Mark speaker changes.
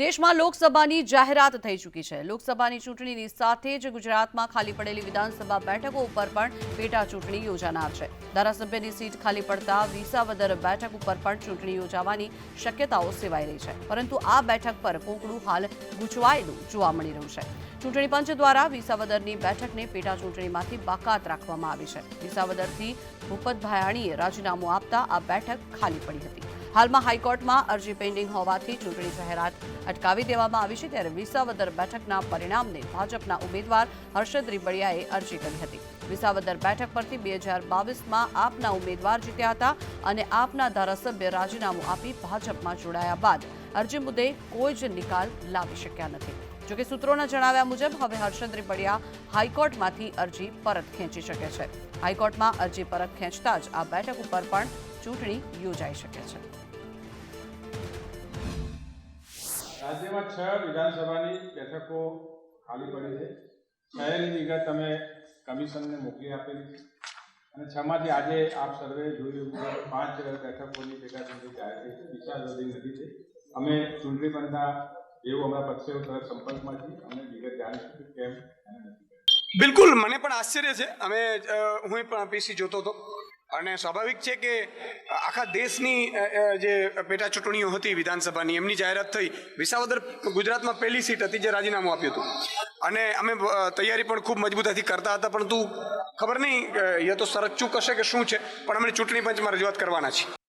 Speaker 1: દેશમાં લોકસભાની જાહેરાત થઈ ચૂકી છે. લોકસભાની ચૂંટણીની સાથે જ ગુજરાતમાં ખાલી પડેલી વિધાનસભા બેઠકો ઉપર પણ પેટા ચૂંટણી યોજાનાર છે. ધારાસભ્યની સીટ ખાલી પડતા વિસાવદર બેઠક ઉપર પણ ચૂંટણી યોજાવાની શક્યતાઓ સેવાઈ રહી છે. પરંતુ આ બેઠક પર કોકડું હાલ ગૂંચવાયેલું જોવા મળી રહ્યું છે. ચૂંટણી પંચ દ્વારા વિસાવદરની બેઠકને પેટા ચૂંટણીમાંથી બાકાત રાખવામાં આવી છે. વિસાવદરથી ભૂપત ભાયાણીએ રાજીનામું આપતા આ બેઠક ખાલી પડી હતી. હાલમાં હાઈકોર્ટમાં અરજી પેન્ડિંગ હોવાથી ચૂંટણી જાહેરાત અટકાવી દેવામાં આવી છે ત્યારે વિસાવદર બેઠકના પરિણામને ભાજપના ઉમેદવાર હર્ષદ રીબડિયાએ અરજી કરી હતી. વિસાવદર બેઠક પરથી બે હજાર બાવીસમાં આપના ઉમેદવાર જીત્યા હતા અને આપના ધારાસભ્ય રાજીનામું આપી ભાજપમાં જોડાયા બાદ અરજી મુદ્દે કોઈ જ નિકાલ લાવી શક્યા નથી. જોકે સૂત્રોના જણાવ્યા મુજબ હવે હર્ષદ રીબડિયા હાઈકોર્ટમાંથી અરજી પરત ખેંચી શકે છે. હાઈકોર્ટમાં અરજી પરત ખેંચતા જ આ બેઠક ઉપર પણ ચૂંટણી યોજાઈ શકે છે.
Speaker 2: રાજ્યમાં છ વિધાનસભાની બેઠકો ખાલી પડી છે. છની વિગત અમે કમિશનને મોકલી આપેલી છે. અને છમાંથી આજે આપ સર્વે જોયું કે પાંચ બેઠકોની પેટા ચૂંટણી જાહેર થઈ છે વધી નથી છે. અમે ચૂંટણી પંચના એવું અમારા પક્ષે તરફ સંપર્કમાં છીએ. અમે વિગત જાણીશું કે કેમ.
Speaker 3: બિલકુલ મને પણ આશ્ચર્ય છે. અમે હું પણ પીસી જોતો હતો. અને સ્વાભાવિક છે કે આખા દેશની જે પેટા ચૂંટણીઓ હતી વિધાનસભાની, એમની જાહેરાત થઈ. વિસાવદર ગુજરાતમાં પહેલી સીટ હતી જે રાજીનામું આપ્યું હતું. અને અમે તૈયારી પણ ખૂબ મજબૂતાથી કરતા હતા, પરંતુ ખબર નહીં એ તો શરત ચૂક હશે કે શું છે, પણ અમે ચૂંટણી પંચમાં રજૂઆત કરવાના છીએ.